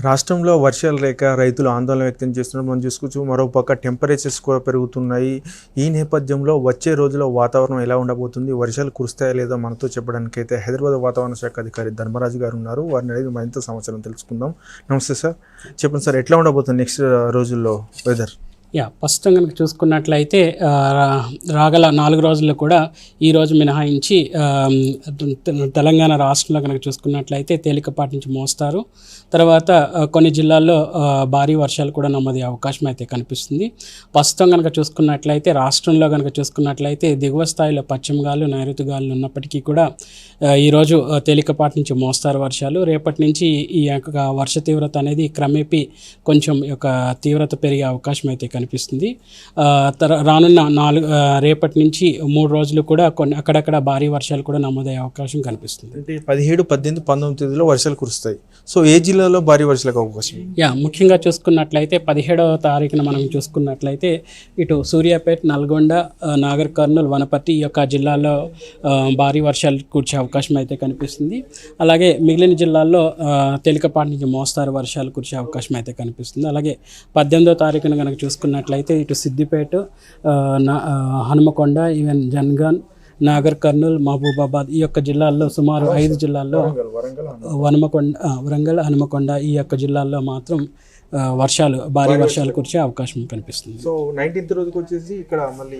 రాష్ట్రంలో వర్షాలు లేక రైతులు ఆందోళన వ్యక్తం చేస్తున్నారు. మనం చూసుకోవచ్చు మరోపక్క టెంపరేచర్స్ కూడా పెరుగుతున్నాయి. ఈ నేపథ్యంలో వచ్చే రోజుల్లో వాతావరణం ఎలా ఉండబోతుంది? వర్షాలు కురుస్తాయా లేదో మనతో చెప్పడానికి అయితే హైదరాబాద్ వాతావరణ శాఖ అధికారి ధర్మరాజు గారు ఉన్నారు. వారిని అడిగి మరింత సమాచారం తెలుసుకుందాం. నమస్తే సార్. చెప్పండి సార్ ఎట్లా ఉండబోతుంది నెక్స్ట్ రోజుల్లో వెదర్ యా ప్రస్తుతం కనుక చూసుకున్నట్లయితే రా- రాగల నాలుగు రోజుల్లో కూడా ఈ రోజు మినహాయించి తెలంగాణ రాష్ట్రంలో కనుక చూసుకున్నట్లయితే తేలికపాటి నుంచి మోస్తారు. తర్వాత కొన్ని జిల్లాల్లో భారీ వర్షాలు కూడా నమోదే అవకాశం అయితే కనిపిస్తుంది. ప్రస్తుతం కనుక చూసుకున్నట్లయితే రాష్ట్రంలో కనుక చూసుకున్నట్లయితే దిగువ స్థాయిలో పశ్చిమ గాలు నైరుతి గాలు ఉన్నప్పటికీ కూడా ఈరోజు తేలికపాటి నుంచి మోస్తారు వర్షాలు. రేపటి నుంచి ఈ యొక్క వర్ష తీవ్రత అనేది క్రమేపీ కొంచెం యొక్క తీవ్రత పెరిగే అవకాశం అయితే కనిపిస్తుంది తర- రానున్న నాలుగు రేపటి నుంచి మూడు రోజులు కూడా కొన్ని అక్కడక్కడ భారీ వర్షాలు కూడా నమోదయ్యే అవకాశం కనిపిస్తుంది. అంటే పదిహేడు పద్దెనిమిది పంతొమ్మిది తేదీలో వర్షాలు కురుస్తాయి. సో ఏ జిల్లాలో భారీ వర్షాలకు అవకాశం? యా ముఖ్యంగా చూసుకున్నట్లయితే పదిహేడవ తారీఖున మనం చూసుకున్నట్లయితే ఇటు సూర్యాపేట నల్గొండ నాగర్ కర్నూలు వనపర్తి ఈ యొక్క జిల్లాల్లో ఆ, భారీ వర్షాలు కూర్చే అవకాశం అయితే కనిపిస్తుంది. అలాగే మిగిలిన జిల్లాల్లో తేలికపాటి నుంచి మోస్తారు వర్షాలు కురిసే అవకాశం అయితే కనిపిస్తుంది. అలాగే పద్దెనిమిదో తారీఖున కనుక చూసుకున్నట్లయితే ఇటు సిద్దిపేట హనుమకొండ ఈవెన్ జన్గాన్ నాగర్ కర్నూలు మహబూబాబాద్ ఈ యొక్క జిల్లాల్లో సుమారు ఐదు జిల్లాల్లో వనమకొండ వరంగల్ హనుమకొండ ఈ యొక్క జిల్లాల్లో మాత్రం వర్షాలు భారీ వర్షాలు కురిసే అవకాశం కనిపిస్తుంది. సో నైన్టీన్త్ రోజుకి వచ్చేసి ఇక్కడ మళ్ళీ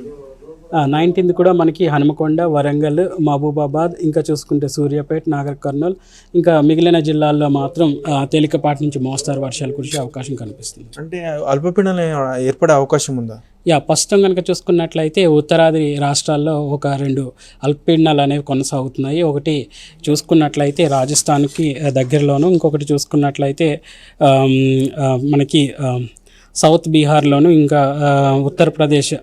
నైన్టీన్త్ కూడా మనకి హనుమకొండ వరంగల్ మహబూబాబాద్ ఇంకా చూసుకుంటే సూర్యాపేట నాగర్ కర్నూల్ ఇంకా మిగిలిన జిల్లాల్లో మాత్రం తేలికపాటి నుంచి మోస్తారు వర్షాలు కురిసే అవకాశం కనిపిస్తుంది. అంటే అల్పపీడనం ఏర్పడే అవకాశం ఉందా? యా ప్రస్తుతం కనుక చూసుకున్నట్లయితే ఉత్తరాది రాష్ట్రాల్లో ఒక రెండు అల్పపీడనాలు అనేవి కొనసాగుతున్నాయి. ఒకటి చూసుకున్నట్లయితే రాజస్థాన్కి దగ్గరలోను ఇంకొకటి చూసుకున్నట్లయితే మనకి సౌత్ బీహార్లోను ఇంకా ఉత్తరప్రదేశ్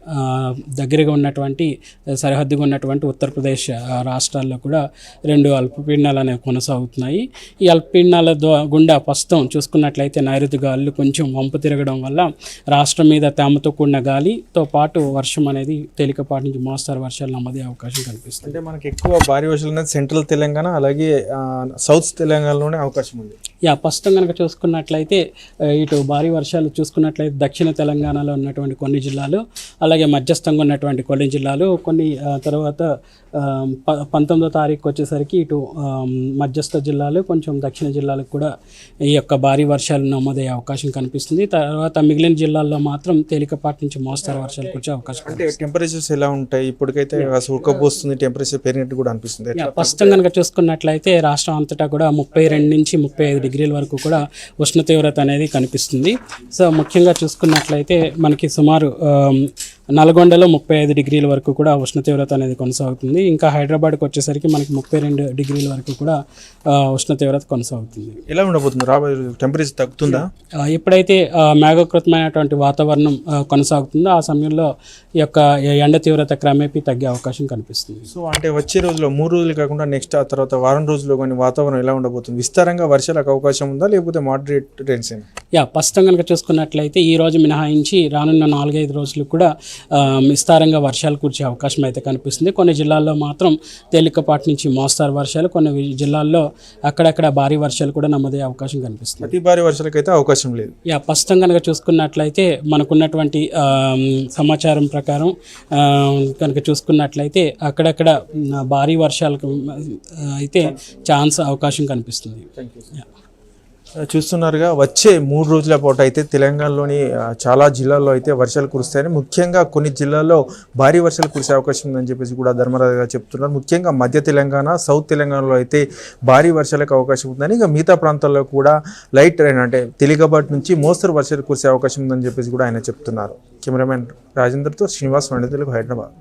దగ్గరగా ఉన్నటువంటి సరిహద్దుగా ఉన్నటువంటి ఉత్తరప్రదేశ్ రాష్ట్రాల్లో కూడా రెండు అల్పపీడనాలు అనేవి కొనసాగుతున్నాయి. ఈ అల్పపీడనాల ద్వా- గుండా ప్రస్తుతం చూసుకున్నట్లయితే నైరుతి గాలులు కొంచెం వంపు తిరగడం వల్ల రాష్ట్రం మీద తేమతో కూడిన గాలితో పాటు వర్షం అనేది తేలికపాటి నుంచి మోస్తారు వర్షాలు నమ్మదే అవకాశం కనిపిస్తుంది. అంటే మనకి ఎక్కువ భారీ వర్షాలు అనేది సెంట్రల్ తెలంగాణ అలాగే సౌత్ తెలంగాణలోనే అవకాశం ఉంది. యా ప్రస్తుతం కనుక చూసుకున్నట్లయితే ఇటు భారీ వర్షాలు చూసుకున్నట్లయితే దక్షిణ తెలంగాణలో ఉన్నటువంటి కొన్ని జిల్లాలు అలాగే మధ్యస్థంగా ఉన్నటువంటి కొన్ని జిల్లాలు కొన్ని తర్వాత పంతొమ్మిదో తారీఖు వచ్చేసరికి ఇటు మధ్యస్థ జిల్లాలు కొంచెం దక్షిణ జిల్లాలకు కూడా ఈ యొక్క భారీ వర్షాలు నమోదయ్యే అవకాశం కనిపిస్తుంది. తర్వాత మిగిలిన జిల్లాల్లో మాత్రం తేలికపాటి నుంచి మోస్తారు వర్షాలు కురిసే అవకాశం అంటే టెంపరేచర్స్ ఎలా ఉంటాయి? ఇప్పటికైతే అసలు ఉడకపోస్తుంది టెంపరేచర్ పెరిగినట్టు కూడా అనిపిస్తుంది. ప్రస్తుతం కనుక చూసుకున్నట్లయితే రాష్ట్రం అంతటా కూడా ముప్పై రెండు నుంచి ముప్పై ఐదు డిగ్రీల వరకు కూడా ఉష్ణ తీవ్రత అనేది కనిపిస్తుంది. సో ముఖ్యంగా చూసుకున్నట్లయితే మనకి సుమారు నల్గొండలో ముప్పై ఐదు డిగ్రీల వరకు కూడా ఉష్ణ తీవ్రత అనేది కొనసాగుతుంది. ఇంకా హైదరాబాద్కి వచ్చేసరికి మనకి ముప్పై రెండు డిగ్రీల వరకు కూడా ఉష్ణ తీవ్రత కొనసాగుతుంది. ఎలా ఉండబోతుంది? రాబోయే టెంపరేచర్ తగ్గుతుందా? ఎప్పుడైతే మేఘకృతమైనటువంటి వాతావరణం కొనసాగుతుందో ఆ సమయంలో ఈ యొక్క ఎండ తీవ్రత క్రమేపీ తగ్గే అవకాశం కనిపిస్తుంది. సో అంటే వచ్చే రోజుల్లో మూడు రోజులు కాకుండా నెక్స్ట్ ఆ తర్వాత వారం రోజుల్లో కానీ వాతావరణం ఎలా ఉండబోతుంది? విస్తారంగా వర్షాలకు అవకాశం ఉందా? లేకపోతే మోడరేట్ రేంజ్ యా ప్రస్తుతం కనుక చూసుకున్నట్లయితే ఈ రోజు మినహాయించి రానున్న నాలుగైదు రోజులు కూడా విస్తారంగా వర్షాలు కురిసే అవకాశం అయితే కనిపిస్తుంది. కొన్ని జిల్లాల్లో మాత్రం తేలికపాటి నుంచి మోస్తారు వర్షాలు కొన్ని జిల్లాల్లో అక్కడక్కడ భారీ వర్షాలు కూడా నమోదయ్యే అవకాశం కనిపిస్తుంది. అతి భారీ వర్షాలకైతే అవకాశం లేదు. యా ప్రస్తుతం కనుక చూసుకున్నట్లయితే మనకున్నటువంటి సమాచారం ప్రకారం కనుక చూసుకున్నట్లయితే అక్కడక్కడ భారీ వర్షాలకు అయితే ఛాన్స్ అవకాశం కనిపిస్తుంది. యా. చూస్తున్నారుగా వచ్చే మూడు రోజుల పాటు అయితే తెలంగాణలోని చాలా జిల్లాల్లో అయితే వర్షాలు కురుస్తాయని ముఖ్యంగా కొన్ని జిల్లాల్లో భారీ వర్షాలు కురిసే అవకాశం ఉందని చెప్పేసి కూడా ధర్మరాజు గారు చెప్తున్నారు. ముఖ్యంగా మధ్య తెలంగాణ సౌత్ తెలంగాణలో అయితే భారీ వర్షాలకు అవకాశం ఉందని ఇక మిగతా ప్రాంతాల్లో కూడా లైట్ రైన్ అంటే తేలికపాటి నుంచి మోస్తరు వర్షాలు కురిసే అవకాశం ఉందని చెప్పేసి కూడా ఆయన చెప్తున్నారు. కెమెరామెన్ రాజేందర్తో శ్రీనివాస్ వండితులకు హైదరాబాద్.